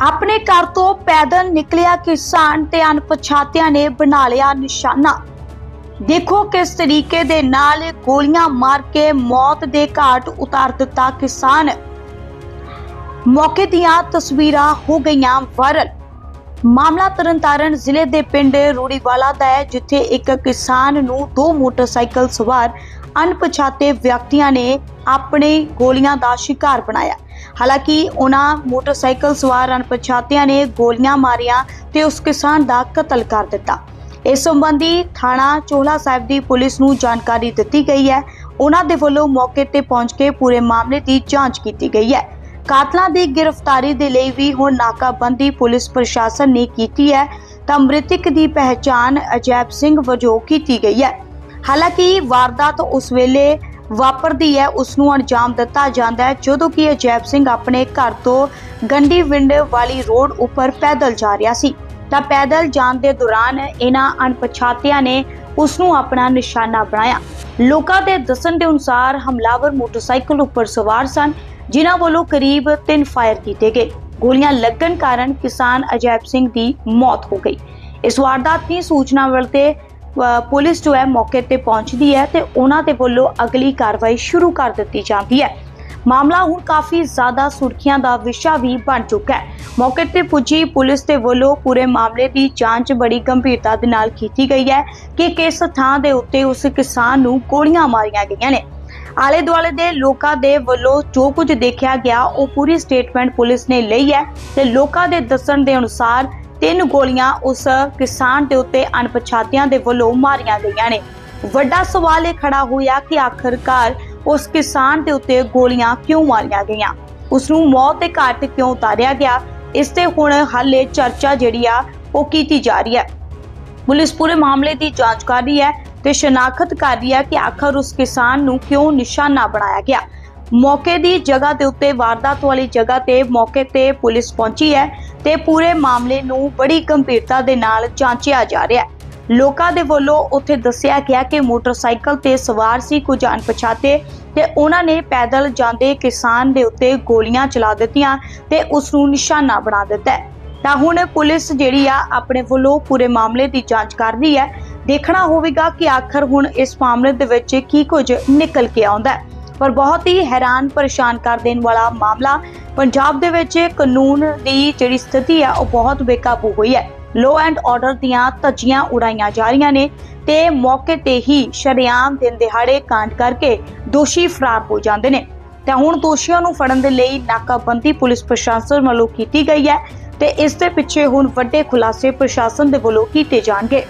ਆਪਣੇ ਘਰ ਤੋਂ ਪੈਦਲ ਨਿਕਲਿਆ ਕਿਸਾਨ ਤੇ ਅਣਪਛਾਤਿਆਂ ਨੇ ਬਣਾ ਲਿਆ ਨਿਸ਼ਾਨਾ। ਦੇਖੋ ਕਿਸ ਤਰੀਕੇ ਦੇ ਨਾਲ ਗੋਲੀਆਂ ਮਾਰ ਕੇ ਮੌਤ ਦੇ ਘਾਟ ਉਤਾਰ ਦਿੱਤਾ ਕਿਸਾਨ। ਮੌਕੇ ਦੀਆਂ ਤਸਵੀਰਾਂ ਹੋ ਗਈਆਂ ਵਾਇਰਲ। ਮਾਮਲਾ ਤਰਨਤਾਰਨ ਜ਼ਿਲ੍ਹੇ ਦੇ ਪਿੰਡ ਰੂੜੀਵਾਲਾ ਦਾ ਹੈ, ਜਿੱਥੇ ਇੱਕ ਕਿਸਾਨ ਨੂੰ ਦੋ ਮੋਟਰਸਾਈਕਲ ਸਵਾਰ ਅਣਪਛਾਤੇ ਵਿਅਕਤੀਆਂ ਨੇ ਆਪਣੇ ਗੋਲੀਆਂ ਦਾ ਸ਼ਿਕਾਰ ਬਣਾਇਆ। ਹਾਲਾਂਕਿ ਉਹਨਾਂ ਮੋਟਰਸਾਈਕਲ ਸਵਾਰ ਅਣਪਛਾਤਿਆਂ ਨੇ ਗੋਲੀਆਂ ਮਾਰੀਆਂ ਤੇ ਉਸ ਕਿਸਾਨ ਦਾ ਕਤਲ ਕਰ ਦਿੱਤਾ। ਇਸ ਸੰਬੰਧੀ ਥਾਣਾ ਚੋਹਲਾ ਸਾਹਿਬ ਦੀ ਪੁਲਿਸ ਨੂੰ ਜਾਣਕਾਰੀ ਦਿੱਤੀ ਗਈ ਹੈ। ਉਹਨਾਂ ਦੇ ਵੱਲੋਂ ਮੌਕੇ ਤੇ ਪਹੁੰਚ ਕੇ ਪੂਰੇ ਮਾਮਲੇ ਦੀ ਜਾਂਚ ਕੀਤੀ ਗਈ ਹੈ। ਕਾਤਲਾਂ ਦੀ ਗ੍ਰਿਫਤਾਰੀ ਦੇ ਲਈ ਵੀ ਹੁਣ ਨਾਕਾਬੰਦੀ ਪੁਲਿਸ ਪ੍ਰਸ਼ਾਸਨ ਨੇ ਕੀਤੀ ਹੈ ਤਾਂ ਮ੍ਰਿਤਕ ਦੀ ਪਹਿਚਾਣ ਅਜੈਬ ਸਿੰਘ ਵਜੋਂ ਕੀਤੀ ਗਈ ਹੈ। ਹਾਲਾਂਕਿ ਵਾਰਦਾਤ ਉਸ ਵੇਲੇ ਵਾਪਰਦੀ ਹੈ, ਉਸ ਨੂੰ ਅੰਜਾਮ ਦਿੱਤਾ ਜਾਂਦਾ ਹੈ, ਜਦੋਂ ਕਿ ਅਜੈਬ ਸਿੰਘ ਆਪਣੇ ਘਰ ਤੋਂ ਗੰਡੀ ਵਿੰਡ ਵਾਲੀ ਰੋਡ ਉੱਪਰ ਪੈਦਲ ਜਾ ਰਿਹਾ ਸੀ। ਤਾਂ ਪੈਦਲ ਜਾਣ ਦੇ ਦੌਰਾਨ ਇਹਨਾਂ ਅਣਪਛਾਤਿਆਂ ਨੇ ਉਸ ਨੂੰ ਆਪਣਾ ਨਿਸ਼ਾਨਾ ਬਣਾਇਆ। ਲੋਕਾਂ ਦੇ ਦੱਸਣ ਦੇ ਅਨੁਸਾਰ ਹਮਲਾਵਰ ਮੋਟਰਸਾਈਕਲ ਉੱਪਰ ਸਵਾਰ ਸਨ, ਜਿਨ੍ਹਾਂ ਵੱਲੋਂ ਕਰੀਬ 3 ਫਾਇਰ ਕੀਤੇ ਗਏ। ਗੋਲੀਆਂ ਲੱਗਣ ਕਾਰਨ ਕਿਸਾਨ ਅਜੈਬ ਸਿੰਘ ਦੀ ਮੌਤ ਹੋ ਗਈ। ਇਸ ਵਾਰਦਾਤ ਦੀ ਸੂਚਨਾ ਮਿਲਦੇ ਪੁਲਿਸ ਜੋ ਹੈ ਮੌਕੇ ਤੇ ਪਹੁੰਚਦੀ ਹੈ ਤੇ ਉਹਨਾਂ ਦੇ ਵੱਲੋਂ ਅਗਲੀ ਕਾਰਵਾਈ ਸ਼ੁਰੂ ਕਰ ਦਿੱਤੀ ਜਾਂਦੀ ਹੈ। ਮਾਮਲਾ ਹੁਣ ਕਾਫੀ ਜ਼ਿਆਦਾ ਸੁਰਖੀਆਂ ਦਾ ਵਿਸ਼ਾ ਵੀ ਬਣ ਚੁੱਕਾ ਹੈ। ਮੌਕੇ ਤੇ ਪੁੱਜੀ ਪੁਲਿਸ ਦੇ ਵੱਲੋਂ ਪੂਰੇ ਮਾਮਲੇ ਦੀ ਜਾਂਚ ਬੜੀ ਗੰਭੀਰਤਾ ਦੇ ਨਾਲ ਕੀਤੀ ਗਈ ਹੈ ਕਿ ਕਿਸ ਥਾਂ ਦੇ ਉੱਤੇ ਉਸ ਕਿਸਾਨ ਨੂੰ ਗੋਲੀਆਂ ਮਾਰੀਆਂ ਗਈਆਂ ਨੇ। ਆਲੇ ਦੁਆਲੇ ਦੇ ਲੋਕਾਂ ਦੇ ਵੱਲੋਂ ਜੋ ਕੁਝ ਦੇਖਿਆ ਗਿਆ, ਉਹ ਪੂਰੀ ਸਟੇਟਮੈਂਟ ਪੁਲਿਸ ਨੇ ਲਈ ਹੈ ਤੇ ਲੋਕਾਂ ਦੇ ਦੱਸਣ ਦੇ ਅਨੁਸਾਰ ਤਿੰਨ ਗੋਲੀਆਂ ਉਸ ਕਿਸਾਨ ਦੇ ਉੱਤੇ ਅਣਪਛਾਤਿਆਂ ਦੇ ਵੱਲੋਂ ਮਾਰੀਆਂ ਗਈਆਂ ਨੇ। ਵੱਡਾ ਸਵਾਲ ਇਹ ਖੜਾ ਹੋਇਆ ਕਿ ਆਖਰਕਾਰ ਉਸ ਕਿਸਾਨ ਦੇ ਉੱਤੇ ਗੋਲੀਆਂ ਕਿਉਂ ਮਾਰੀਆਂ ਗਈਆਂ? ਉਸ ਨੂੰ ਮੌਤ ਦੇ ਘਾਟ ਕਿਉਂ ਉਤਾਰਿਆ ਗਿਆ? ਇਸ ਤੇ ਹੁਣ ਹਾਲੇ ਚਰਚਾ ਜਿਹੜੀ ਆ, ਉਹ ਕੀਤੀ ਜਾ ਰਹੀ ਹੈ। ਪੁਲਿਸ ਪੂਰੇ ਮਾਮਲੇ ਦੀ ਜਾਂਚ ਕਰ ਰਹੀ ਹੈ ਤੇ ਸ਼ਨਾਖਤ ਕਰ ਰਹੀ ਹੈ ਕਿ ਆਖਰ ਉਸ ਕਿਸਾਨ ਨੂੰ ਕਿਉਂ ਨਿਸ਼ਾਨਾ ਬਣਾਇਆ ਗਿਆ। ਮੌਕੇ ਦੀ ਜਗ੍ਹਾ ਦੇ ਉੱਤੇ, ਵਾਰਦਾਤ ਵਾਲੀ ਜਗ੍ਹਾ ਤੇ ਮੌਕੇ ਤੇ ਪੁਲਿਸ ਪਹੁੰਚੀ ਹੈ। ਤੇ ਪੂਰੇ ਮਾਮਲੇ ਨੂੰ ਬੜੀ ਗੰਭੀਰਤਾ ਦੇ ਨਾਲ ਜਾਂਚਿਆ ਜਾ ਰਿਹਾ ਹੈ। ਲੋਕਾਂ ਦੇ ਵੱਲੋਂ ਉੱਥੇ ਦੱਸਿਆ ਗਿਆ ਕਿ ਮੋਟਰਸਾਈਕਲ ਤੇ ਸਵਾਰ ਸੀ, ਕੁਝ ਅਣਪਛਾਤੇ ਤੇ ਉਹਨਾਂ ਨੇ ਪੈਦਲ ਜਾਂਦੇ ਕਿਸਾਨ ਦੇ ਉੱਤੇ ਗੋਲੀਆਂ ਚਲਾ ਦਿੱਤੀਆਂ ਤੇ ਉਸ ਨੂੰ ਨਿਸ਼ਾਨਾ ਬਣਾ ਦਿੱਤਾ ਹੈ। ਤਾਂ ਹੁਣ ਪੁਲਿਸ ਜਿਹੜੀ ਆ, ਆਪਣੇ ਵੱਲੋਂ ਪੂਰੇ ਮਾਮਲੇ ਦੀ ਜਾਂਚ ਕਰ ਰਹੀ ਹੈ। ਦੇਖਣਾ ਹੋਵੇਗਾ ਕਿ ਆਖਰ ਹੁਣ ਇਸ ਮਾਮਲੇ ਦੇ ਵਿੱਚ ਕੀ ਕੁਝ ਨਿਕਲ ਕੇ ਆਉਂਦਾ ਹੈ। ਪਰ ਬਹੁਤ ਹੀ ਹੈਰਾਨ ਪਰੇਸ਼ਾਨ ਕਰ ਦੇਣ ਵਾਲਾ ਮਾਮਲਾ ਪੰਜਾਬ ਦੇ ਵਿੱਚ ਕਾਨੂੰਨ ਦੀ ਜਿਹੜੀ ਸਥਿਤੀ ਹੈ ਉਹ ਬਹੁਤ ਬੇਕਾਬੂ ਹੋਈ ਹੈ। ਲੋ ਐਂਡ ਆਰਡਰ ਦੀਆਂ ਧੱਜੀਆਂ ਉਡਾਈਆਂ ਜਾ ਰਹੀਆਂ ਨੇ ਤੇ ਮੌਕੇ ਤੇ ਹੀ ਸ਼ਰੇਆਮ ਦਿਨ ਦਿਹਾੜੇ ਕਾਂਡ ਕਰਕੇ ਦੋਸ਼ੀ ਫਰਾਰ ਹੋ ਜਾਂਦੇ ਨੇ। ਤਾਂ ਹੁਣ ਦੋਸ਼ੀਆਂ ਨੂੰ ਫੜਨ ਦੇ ਲਈ ਨਾਕਾਬੰਦੀ ਪੁਲਿਸ ਪ੍ਰਸ਼ਾਸਨ ਵੱਲੋਂ ਕੀਤੀ ਗਈ ਹੈ ਤੇ ਇਸ ਦੇ ਪਿੱਛੇ ਹੁਣ ਵੱਡੇ ਖੁਲਾਸੇ ਪ੍ਰਸ਼ਾਸਨ ਦੇ ਵੱਲੋਂ ਕੀਤੇ ਜਾਣਗੇ।